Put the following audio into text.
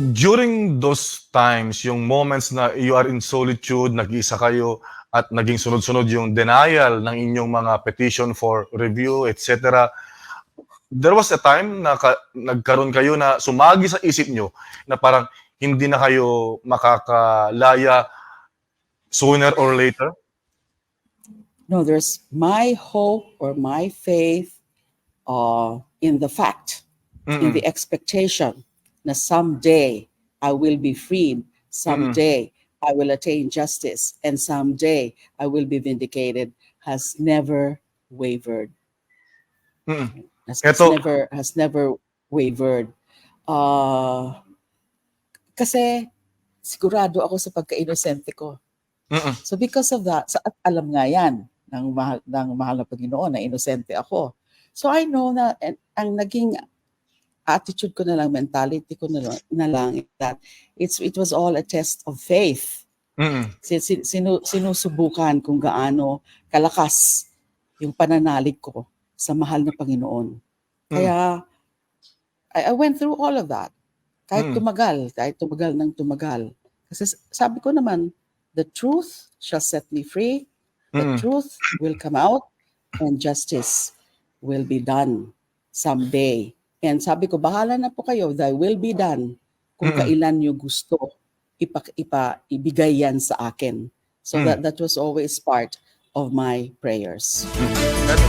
during those times, yung moments na you are in solitude, nag-iisa kayo, at naging sunod-sunod yung denial ng inyong mga petition for review, etc. There was a time na ka- nagkaroon kayo na sumagi sa isip nyo na parang hindi na kayo makakalaya sooner or later? No, there's my hope or my faith uh, in the fact, in Mm-mm. the expectation na someday I will be freed, someday I will attain justice, and someday I will be vindicated has never wavered. Mm-mm. Has, has never has never wavered. Uh, kasi sigurado ako sa pagka-inosente ko. Mm-mm. So because of that, sa, at alam nga yan ng mahal, ng mahal na Panginoon na inosente ako. So I know na and, ang naging attitude ko na lang, mentality ko na lang, na lang that it's, it was all a test of faith. Mm-mm. Si- si- Sinu, sinusubukan kung gaano kalakas yung pananalig ko sa mahal na Panginoon. Kaya I, I went through all of that. Kahit Mm. tumagal, kahit tumagal ng tumagal. Kasi sabi ko naman, the truth shall set me free, the Mm-mm. truth will come out, and justice will be done someday. And sabi ko, bahala na po kayo, thy will be done kung Mm-mm. kailan nyo gusto ipa, ipa, ibigay yan sa akin. So Mm. that, that was always part of my prayers. Eto.